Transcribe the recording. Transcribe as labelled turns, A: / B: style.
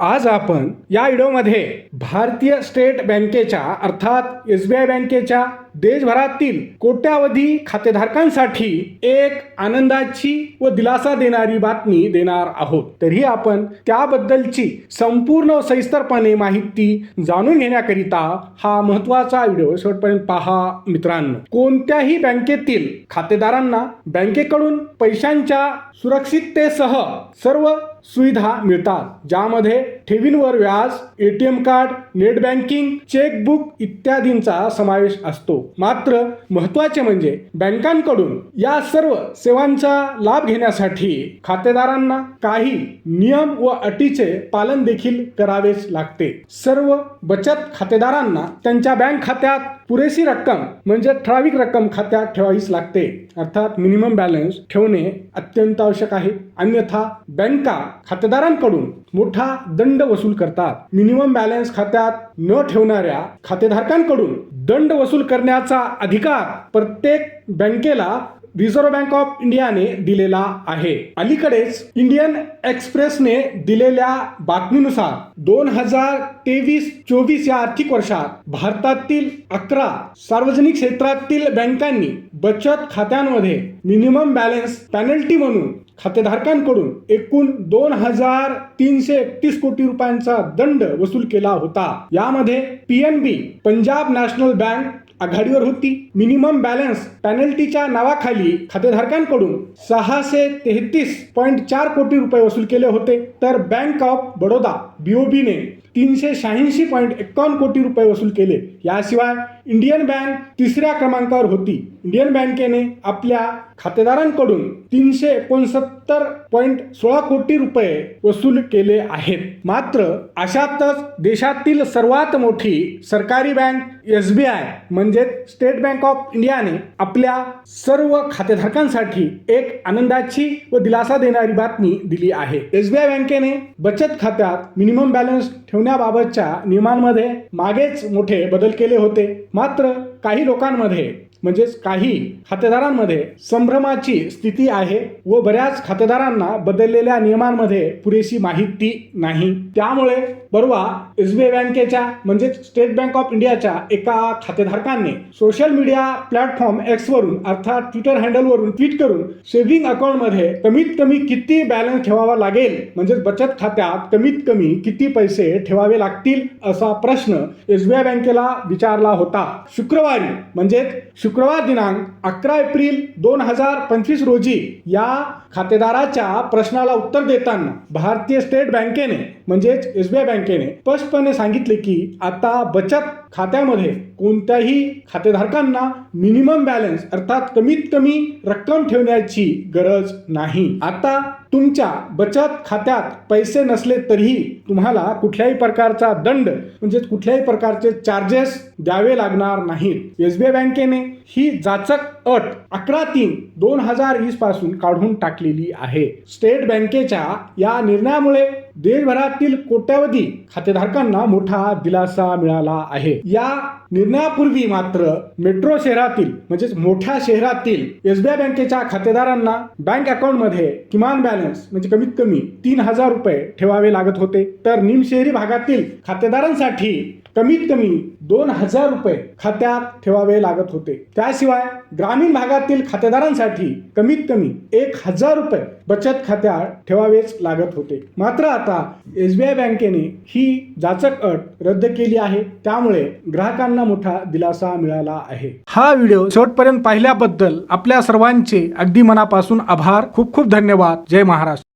A: आज आपण या व्हिडिओमध्ये भारतीय स्टेट बँकेच्या अर्थात एस बी आय बँकेच्या देशभरातील कोट्यावधी खातेधारकांसाठी एक आनंदाची व दिलासा देणारी बातमी देणार आहोत. तरी आपण त्याबद्दलची संपूर्ण सविस्तरपणे माहिती जाणून घेण्याकरिता हा महत्त्वाचा व्हिडिओ शेवटपर्यंत पहा मित्रांनो. कोणत्याही बँकेतील खातेदारांना बँकेकडून पैशांच्या सुरक्षिततेसह सर्व सुविधा मिळतात ज्यामध्ये ठेवींवर व्याज ATM card net banking chequebook इत्यादींचा समावेश असतो. मात्र महत्त्वाचे म्हणजे बँकांकडून या सर्व सेवांचा लाभ घेण्यासाठी खातेदारांना काही नियम व अटीचे पालन देखील करावेच लागते. सर्व बचत खातेदारांना त्यांच्या बँक खात्यात पुरेशी रक्कम म्हणजे ठराविक रक्कम खात्यात ठेवावीच लागते. अर्थात मिनिमम बॅलन्स ठेवणे अत्यंत आवश्यक आहे. अन्यथा बँका खातेदारांकडून मोठा दंड वसूल करतात. मिनिमम बॅलन्स खात्यात न ठेवणाऱ्या खातेधारकांकडून दंड वसूल करण्याचा अधिकार प्रत्येक बँकेला रिझर्व्ह बँक ऑफ इंडियाने दिलेला आहे. अलीकडेच इंडियन एक्सप्रेसने दिलेल्या बातमीनुसार दोन हजार तेवीस चोवीस या आर्थिक वर्षात भारतातील अकरा सार्वजनिक क्षेत्रातील बँकांनी बचत खात्यांमध्ये मिनिमम बॅलन्स पॅनल्टी म्हणून खातेधारकांकडून एकूण दोन हजार तीनशे एकतीस कोटी रुपयांचा दंड वसूल केला होता. यामध्ये पीएनबी पंजाब नॅशनल बँक आघाडीवर होती. मिनिमम बॅलन्स पॅनल्टीच्या नावाखाली खातेधारकांकडून सहाशे तेहतीस पॉईंट चार कोटी रुपये वसूल केले होते. तर बँक ऑफ बडोदा बीओबीने तीनशे शहाऐंशी पॉईंट एकावन्न कोटी रुपये वसूल केले. याशिवाय इंडियन बँक तिसऱ्या क्रमांकावर होती. इंडियन बँकेने आपल्या खातेदारांकडून तीनशे एकोणसत्तर पॉईंट सोळा कोटी रुपये वसूल केले आहेत. मात्र अशातच देशातील सर्वात मोठी सरकारी बँक एस बी आय म्हणजेच स्टेट बँक ऑफ इंडियाने आपल्या सर्व खातेधारकांसाठी एक आनंदाची व दिलासा देणारी बातमी दिली आहे. एस बी आय बँकेने बचत खात्यात मिनिमम बॅलन्स ठेवण्याबाबतच्या नियमांमध्ये मागेच मोठे बदल केले होते. मात्र काही लोकांमध्ये म्हणजेच काही खातेदारांमध्ये संभ्रमाची स्थिती आहे व बऱ्याच खातेदारांना बदललेल्या नियमांमध्ये पुरेशी माहिती नाही. त्यामुळे परवा एस बी आय बँकेच्या म्हणजेच स्टेट बँक ऑफ इंडियाच्या एका खातेधारकांनी सोशल मीडिया प्लॅटफॉर्म एक्स वरून अर्थात ट्विटर हँडलवरून ट्विट करून सेव्हिंग अकाउंटमध्ये कमीत कमी किती बॅलन्स ठेवावा लागेल? म्हणजेच बचत खात्यात कमीत कमी किती पैसे ठेवावे लागतील? असा प्रश्न एस बी आय बँकेला विचारला होता. शुक्रवारी म्हणजेच शुक्रवार दिनांक अकरा एप्रिल दोन हजार पंचवीस रोजी या खातेदाराच्या प्रश्नाला उत्तर देताना भारतीय स्टेट बँकेने म्हणजेच एस बी आय बँकेने स्पष्टपणे सांगितले की आता बचत खात्यामध्ये कोणत्याही खातेधारकांना मिनिमम बॅलन्स अर्थात कमीत कमी रक्कम ठेवण्याची गरज नाही. आता तुमच्या बचत खात्यात पैसे नसले तरीही तुम्हाला कुठल्याही प्रकारचा दंड म्हणजे कुठल्याही प्रकारचे चार्जेस द्यावे लागणार नाहीत. एस बी आय बँकेने ही जाचक अट अकरा तीन दोन हजार वीसपासून काढून टाकलेली आहे. स्टेट बँकेच्या या निर्णयामुळे देशभरातील कोट्यावधी खातेधारकांना मोठा दिलासा मिळाला आहे. या निर्णयापूर्वी मात्र मेट्रो शहरातील म्हणजेच मोठ्या शहरातील एस बी आय बँकेच्या खातेदारांना बँक अकाउंटमध्ये किमान बॅलन्स म्हणजे कमीत कमी तीन हजार रुपये ठेवावे लागत होते. तर निमशहरी भागातील खातेदारांसाठी कमीत कमी दोन हजार रुपये खात्यात ठेवावे लागत होते. त्याशिवाय ग्रामीण भागातील खातेदारांसाठी कमीत कमी एक हजार रुपये बचत खात्यात ठेवावेच लागत होते. मात्र आता एस बी आय बँकेने ही जाचक अट रद्द केली आहे. त्यामुळे ग्राहकांना मोठा दिलासा मिळाला आहे. हा व्हिडिओ शेवटपर्यंत पाहिल्याबद्दल आपल्या सर्वांचे अगदी मनापासून आभार. खूप खूप धन्यवाद. जय महाराष्ट्र.